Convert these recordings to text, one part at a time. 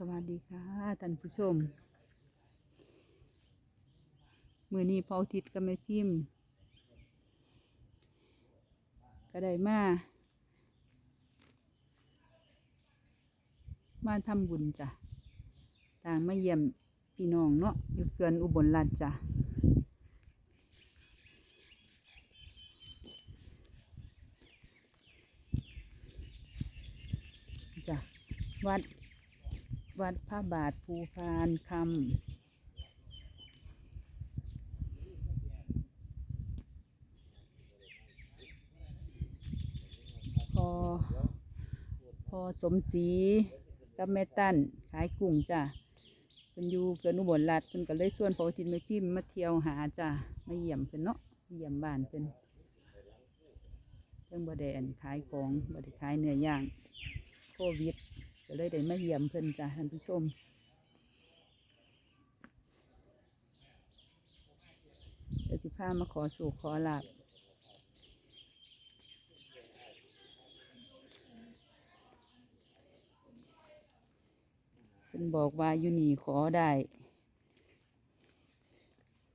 สวัสดีค่ะท่านผู้ชม มือนี้พออาทิตย์ก็ไม่พิมพ์ก็ได้มา มาทำบุญจ้ะ ต่างมาเยี่ยมพี่น้องเนาะอยู่เขื่อนอุบลรัตน์จ้ะจ้ะวัด วัดพระบาทภูพานคำ พอ พอสมศรีกับแม่ตั้นขายกุ้งจ้ะเป็นอยู่เกินอุบลรัฐเพิ่นก็เลยส่วนพอทินไม่พิมพ์มาเที่ยวหาจ้ะมาเยี่ยมเพิ่นเนาะเยี่ยมบ้านเพิ่นเรื่องบ่ได้อันขายของบดขายเนื้อย่างโควิด ก็เลยได้มาเยี่ยมเพิ่นจ้ะท่านผู้ชมเดี๋ยวสิพามาขอสู่ขอลาบเพิ่นบอกว่าอยู่นี่ขอได้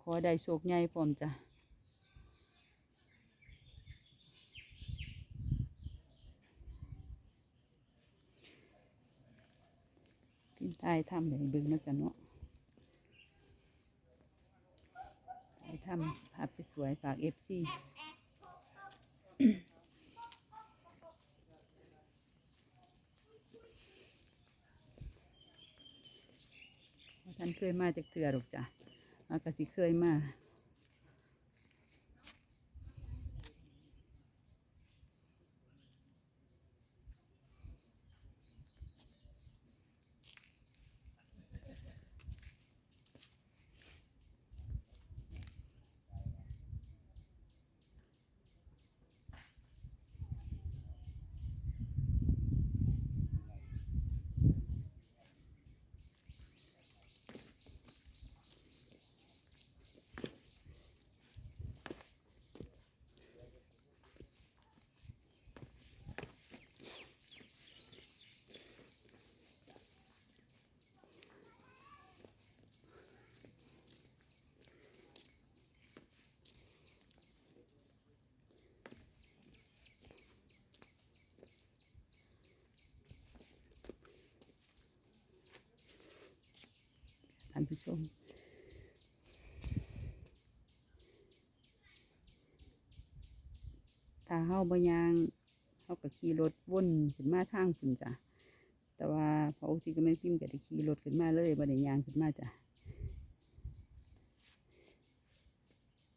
ขอได้โชคใหญ่พร้อมจ้ะ ทายถ้ำเลยบึงนะจ๊ะเนาะทายถ้ำภาพสวยๆฝากเอฟซีท่านเคยมาจากเถื่อหรอกจ้ะอากสิเคยมา ท่านผู้ชมถ้าเฮาบ่ยางเฮาก็ขี่รถวนขึ้นมาทางพุ่นจ้ะแต่ว่าพอที่ก็ไม่พิมพ์ก็ได้ขี่รถขึ้นมาเลยบ่ได้ยางขึ้นมาจ้ะ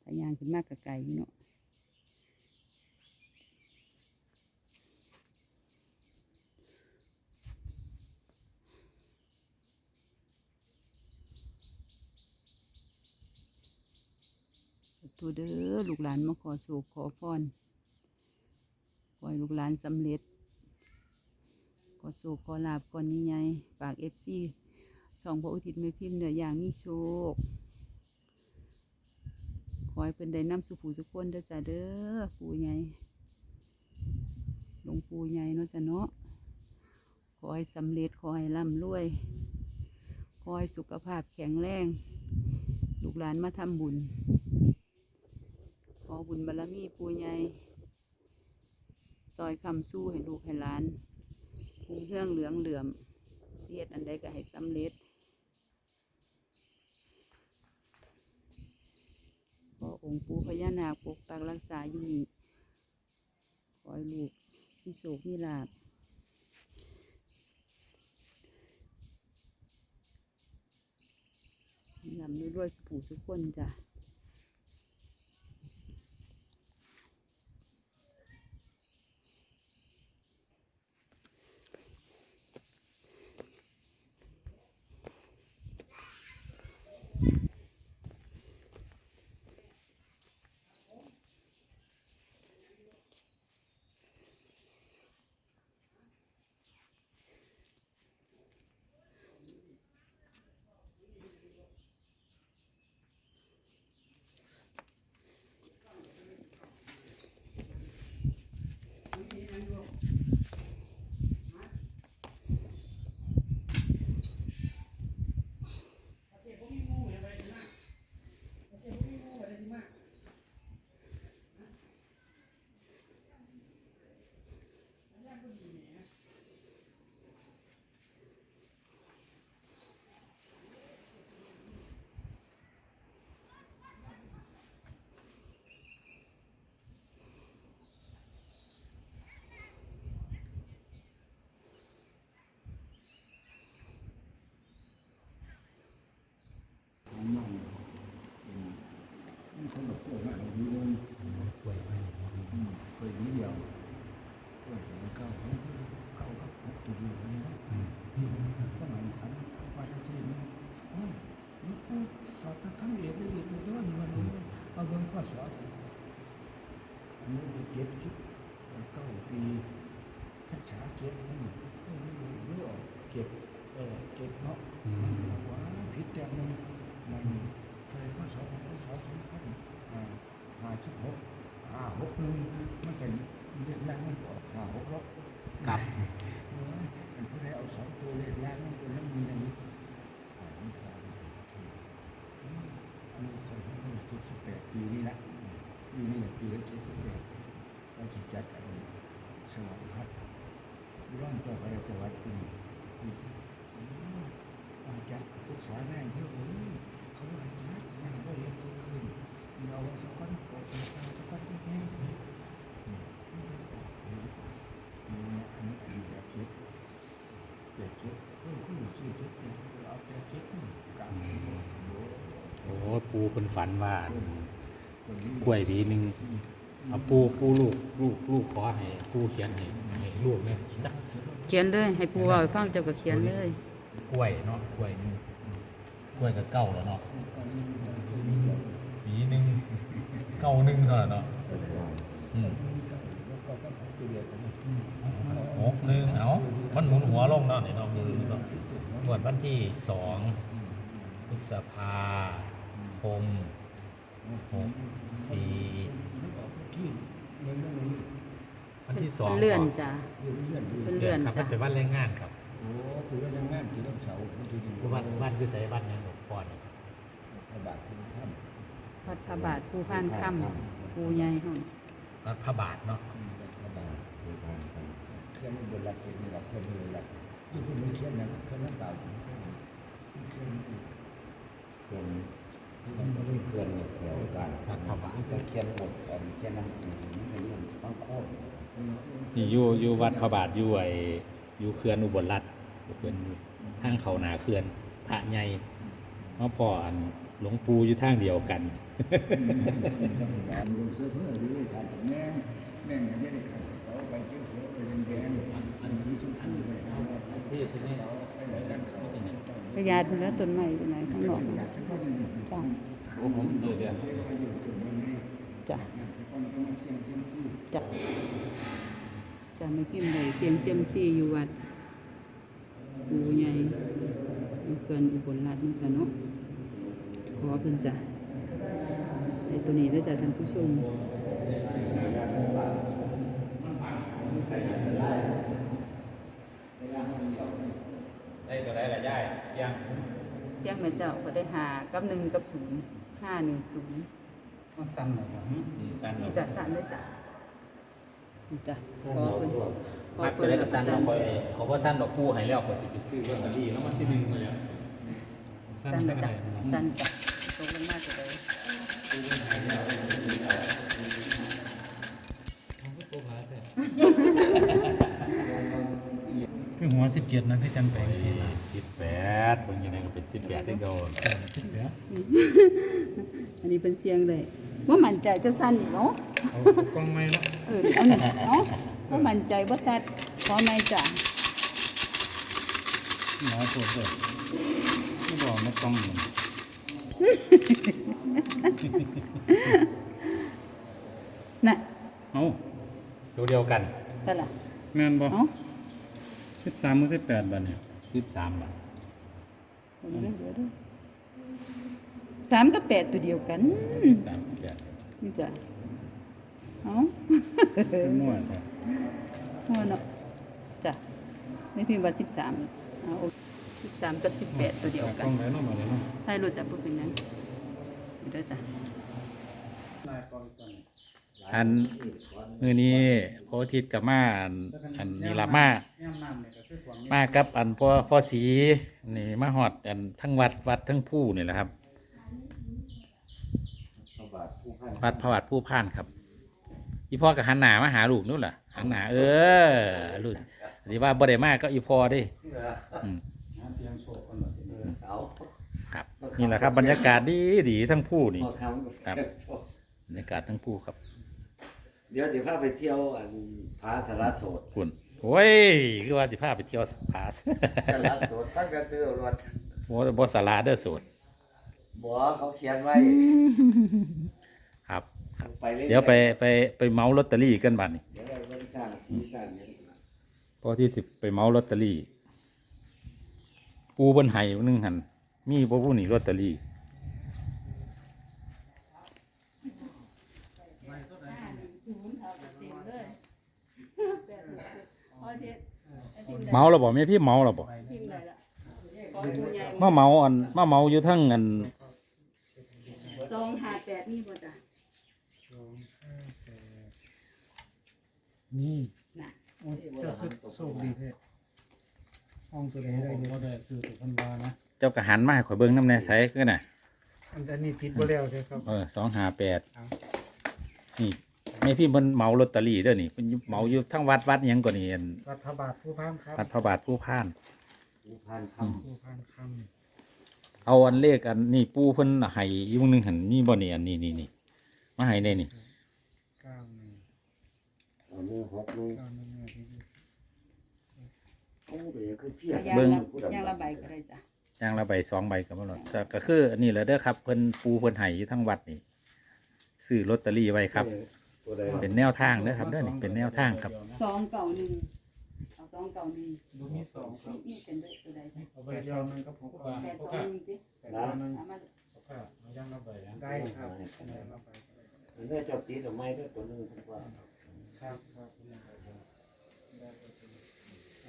ถ้ายางขึ้นมาก็ไก่เนาะ ตัวเด้อลูกหลานมาขอโศกขอพรขอให้ลูกหลานสำเร็จ ขอโศกขอลาบก่อนนี้ไงฝากเอฟซีช่องพระอุทิศไม่พิมพ์เนื้ออย่างมีโชคขอให้เพิ่นได้นำสุผูสุขคนเด้อจ้าเด้อปู่ใหญ่หลวงปู่ใหญ่เนาะจ้ะเนาะขอให้สำเร็จขอให้ร่ำรวยขอให้สุขภาพแข็งแรง ลูกหลานมาทำบุญ อบุญบารมีปูใหญ่ซอยคำสู้ให้ลูกให้หลานภูเครื่องเหลืองเหลื่อมเทียดอันใดก็ให้สำเร็จขอองค์ปู่พญานาคปกปักรักษาอยู่นี่ขอให้ลูกมีโศกมีลาบลำด้วยด้วยสุผูสุขคนจ้ะ เป็นฝันว่าคนนี้กล้วยหวีหนึ่งเอาปูปูลูกลูกลูกขอให้ปูเขียนให้ให้ลูกเนี่ยจักเขียนเลย ให้ปูเว่าให้ฟังเจ้าก็เขียนเลยกล้วยเนาะกล้วยหนึ่งกล้วยกับเก้าแล้วเนาะหวีหนึ่งเก้าหนึ่งเท่านั้นเนาะอืมแล้วก็ก็ตัวเดียวกันนี่หกหนึ่งเอามันหมุนหัวลงเนาะนี่เนาะมือเนาะงวดวันที่สองพฤษภา คมหกสี่มันออกที่เรื่องเรื่องนี้วันที่สองเลื่อนจ้ะเรื่องเรื่องเพิ่นเรื่องเลื่อนครับมันเป็นวันแรงงานครับโอ้คือว่ายังงานที่ต้องเสาร์ที่ดีวันวันคือใส่วันยังหลวงพ่อเนี่ยพระบาทคุณท่านวัดพระบาทภูพานค่ำปูใหญ่ห้องวัดพระบาทเนาะพระบาทคุณท่านเคลื่อนบนหลักเป็นหลักเคลื่อนบนหลักที่คุณมันเคลื่อนนะเคลื่อนน้ำเปล่าถึงเคลื่อนเคลื่อ นอีกเขียนมันไม่ได้เขียนแถวกันวัดพระบาทมันจะเขียนบทอันเขียนน้ำจืดมันเป็นเรื่องบางโคตรนี่อยู่อยู่วัดพระบาทอยู่ไออยู่เขื่อนอุบลรัตน์อยู่เขื่อนอยู่ทางเขาหนาเขื่อนพระใหญ่มาพ่ออันหลวงปู่อยู่ทางเดียวกัน ลงเสื้อเพื่อหรือทานแม่แม่ยังไม่ได้ขัดเขาไปเสื้อเสื้อไปแดงอันสีสุอันไปเอาไปที่สินี่ไปไหนกันเขา พญาเนื้อต้นไม้ต้นไหนข้างนอกอยากจะเข้าไปจ้ะโอ้ผมเดือดเดือดอยู่ตรงนี้จ้ะคนจะมาเสี่ยงเสี่ยงที่จ้ะจ้ะไม่พิมพ์ใดเสียงเซียมซีอยู่วัดปูใหญ่อยู่เกินอุบลราชนี่จ้ะเนาะขอเพิ่นจ้ะไอ้ตัวนี้ได้อจ้ะท่านผู้ชมได้ตัวได้ละย่ายเสียงเสียงแม่เจ้าก็ได้หากับหนึ่งกับศูนย์ห้าหนึ่งศูนย์มันสั้นหน่อยมั้งสั้นหน่นี่อยจ้ะสั่นเลยจ้ะนี่จ้ะขอเพิ่นขอมัดเพิ่จะนได้แล้กวระก็สั้นสั่นเขาไปเขาก็สั้นดอกคู่ให้แล้วก็สิไปซื้อเรื่องดีแล้วมันที่หนึ่งเลยสั้นสั่นไปเลยไหนจ้ะสั่นจ้ะตกลงมาจะได้ หัวสิบเจ็ดนะที่จังแปลงสีสิบแปดบางทีนั่นก็เป็นสิบแปดที่เขาสิบแปดอันนี้เป็นเสียงเลยว่ามั่นใจจะสั่นอีกเนาะเอากล้องไม้แล้วเอออันนี้เนาะว่ามั่นใจว่าสัตว์ขอไม่จ้ะหมอตรวจเลยไม่บอกไม่กล้องมันน่ะเอาตัวเดียวกันแต่ละแม่นบ่เนาะ สิบสามมือสิบแปดบาทเนี่ยสิบสามบาทเดี๋ยวเดี๋ยวเดี๋ยวสามกับแปดตัวเดียวกันสิบสามสิบแปดนี่จ้ะเอ้าคือมั่วแต่หัวเนาะจ้ะไม่พิมพ์ว่าสิบสามเอาสิบสามกับสิบแปดตัวเดียวกกัล้นองไหนเนาะมาเลยเนาะให้รู้จักผู้เป็นหยังอยู่ด้วยจ้ะอัน อันมือนี้พระอาทิตย์กับมาอันอันนีละมามากับอันพ่อพ่อสีนี่มาหอดอันทั้งวัดวัดทั้งผู้นี่แหละครับพระบาทผู้ให้วัดพระวัดผู้พ่านครับอีพ่อกับหันหนามาหาลูกนู่นล่ะหันหนาเออลูกที่ว่าบ่ได้มากก็อีพ่อดิครับนี่แหละครับ บรรยากาศดีดีทั้งผู้นี่ครับบรรยากาศทั้งผู้ครับ เดี๋ยวสิพาไปเที่ยวอันพาสารโสดคุณโอ้ยคือว่าสิพาไปเที่ยวผาสารโสดตั้งแต่ซื้อรถโอ้บ่สาราเด้อโสดบ่เขาเขียนไว้ ครับ ไปเรื่อยๆเดี๋ยวไปไปไปเมาลอตเตอรี่กันบัดนี้เดี๋ยวเราไปสร้างสีสันกันพพอที่สิไปเมาลอตเตอรี่ ปูบนไห้นึงหันมีบ่ผู้หนีลอตเตอรี่ เมาเราบอกแม่พี่เมาเราบอกมาเมาอันมาเมาอยู่ทั้งอันสองห้าแปดนี่บ่จ้ะนี่น่ะโอ้เจ้าคือโชคดีแท้ห้องตัวไหนได้เนี่ยได้ซื้อตัวพันวานะเจ้ากระหันมาให้ข่อยเบิ่งน้ำแน่ใสก็น่ะอันอันนี้ติดบ่แล้วใช่ครับเออสองห้าแปดเอานี่ แม่พี่มันเมาลอตเตอรี่เด้อนี่เพิ่นเมาอยู่ทั้งวัดวัดหยังกว่านี่อันรัฐบาลผู้พานครับวัดพระบาทผู้พ่าน ผู้พันคผู้พานคเอาอันเลขอันนี่ปูเพิ่นให้อยู่วงหนึงหันมีบ่นี่อันนี้นี่นี่มาให้ในนี่ำเก้าหนึ่งำเอาหนึ่งหกหนึ่งเก้าหนึ่งเนี่ยที่โอ้เดี๋ยวคือเพี้ยนยางละยางละใบก็ได้จ้ะอย่างละใบสองใบก็บ่หลดแต่ก็คืออันนี้แหละเด้อครับเพิ่นปูเพิ่นให้อยู่ทั้งวัดนี่ซื้อลอตเตอรี่ไว้ครับ ตัวใดเป็นแนวทางเด้อครับเด้อนี่เป็นแนวทางครับสองเก่าหนึ่งเอาสองเก่าหนึ่งดูมีสองครับนี่เป็นตัวใดจ้ะเอาไปเดียวนึงครับผมก็แปดสองหนึ่งสิแปดเดียวนึงเอามาได้ครับได้รับไปอันนี้เจ้าตีดอกไม้ด้วยตัวหนึงผมว่าครับครับ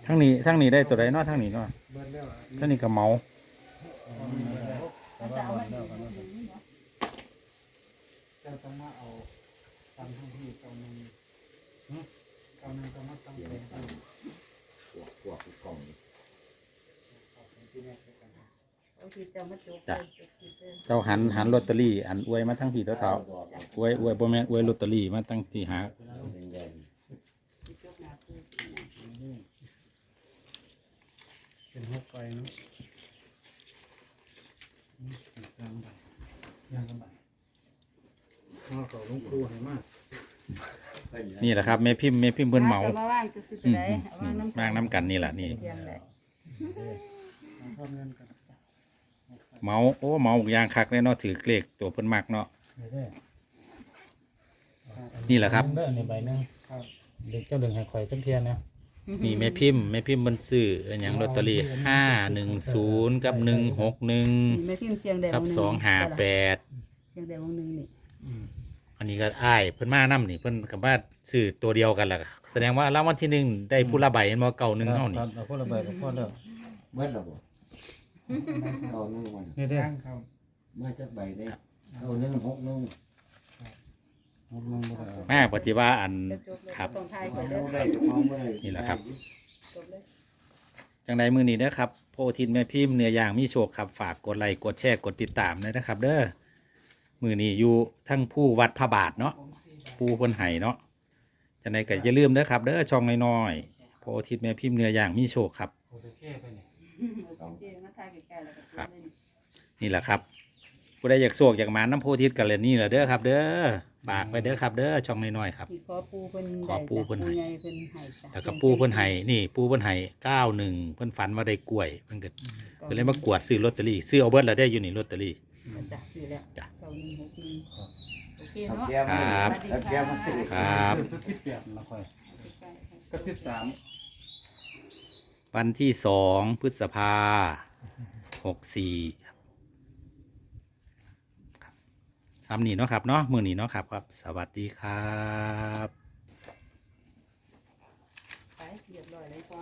ทั้งนี้ทั้งนี้ได้ตัวใดเนาะทั้งนี้เนาะเบิดแล้วทั้งนี้ก็เมาเอาจะเอามาอีกหนึ่งนี่เนาะ เจ้าต้องมาเอา ตามทั้งที่เก้าหนึ่งเก้าหนึ่งต้องมาตั้งเป็นตั้งพวกพวกกล่องที่แม่กันเอาที่จะมาจกเลยจกที่เส้นเจ้าหันหันลอตเตอรี่อันอวยมาทั้งพี่เท่าเท่าอวยอวยบ่แม่นอวยลอตเตอรี่มาตั้งที่หา เป็นใหญ่ ที่จกหน้าปู เป็นหกไปเนาะสามใบยังกันใบเอาเขาลุงครูให้มาก นี่แหละครับแม่พิมพ์แม่พิมพ์เพิ่นเมาอมาว่างจะซื้ออืมได้อืมเอาอืว่างมน้ำวางน้ำกันนี่แหละนี่เสียงได้เอาพร้อมเงินกันเมาโอ้เมาอยางคักเลยเนาะถือเลขตัวเพิ่นมักเนาะไม่ได้นี่แหละครับเด้อในใบหนึงครับเด็กเจ้าดึงให้ข่อยจังเทียนนะนี่แม่พิมพ์แม่พิมพ์เพิ่นซื้ออันหยังลอตเตอรี่ห้าหนึ่งศูนย์กับหนึ่งหกหนึ่งนี่แม่พิมพ์เสียงได้กับวหนึ่สองห้าแปดเสียงได้วงหนึ่งนี่ อันนี้ก็อ้ายเพิ่นมานํนี่เพิ่นกับว่าซื้อตัวเดียวกันแหละแสดงว่ารางวัลที่หนึ่งได้ผู้ละใบเห็นบ่เก่าหนึ่งเท่านี่ครับเอาคนละใบก็พอแล้วเมื่อระบบเอาหนึ่งวันนี่เด้อตั้งครับเมื่อจักใบได้เอาหนึ่งหกหนึ่งหกลงบ่ได้แม่ปฏิว่าอันจะจบเลยครับ ต้องทายไปเอาเด้อได้ก็เอาไม่ได้นี่แหละครับ จบเลย จังใดมือนี้เด้อครับโพธินแม่พิมพ์เนื้อย่างมีโชคครับ ฝากกดไลค์กดแชร์กดติดตามเลยนะครับ เด้อ มือนี้อยู่ทั้งผู้วัดพระบาทเนาะปูเพิ่นไห้เนาะจังใดก็อย่าลืมเด้อครับเด้อช่องน้อยๆโพธินแม่พิมพ์เนื้อย่างมีโชคครับโอเคไปนี่โอเคมาทายใกล้ๆแล้วก็ครับจเลยนี่แหละครับผู้ใดอยากโชคอยากมาน้ำโพธิกันเลยนี่แหละเด้อครับ เด้อฝากไปเด้อครับ เด้อช่องน้อยๆครับที่ขอปูเพิ่นขอปูเพิ่นให้ใหญ่เพิ่นให้จ้ะแล้วก็ปูเพิ่นไห้นี่ ปูเพิ่นไห้เก้าหนึ่งเพิ่นฝันว่าได้กล้วยเพิ่นก็ก็เลยมากวดซื้อลอตเตอรี่ซื้อเอาเบิดแล้วได้อยู่นี่ลอตเตอรี่ จ้ะซื้อแล้วจ้ะ เก้าหนึ่งหกหนึ่งโอเคเอาเนาะแก้วมาครับเอาแก้วมาสิ ครับสิบแปดละข่อยใกล้ๆก็สิบสามวันที่สองพฤษภาหกสี่สามนี่เนาะครับเนาะมือนี้เนาะครับครับ สวัสดีครับ ไปเรียบร้อยเลยพอ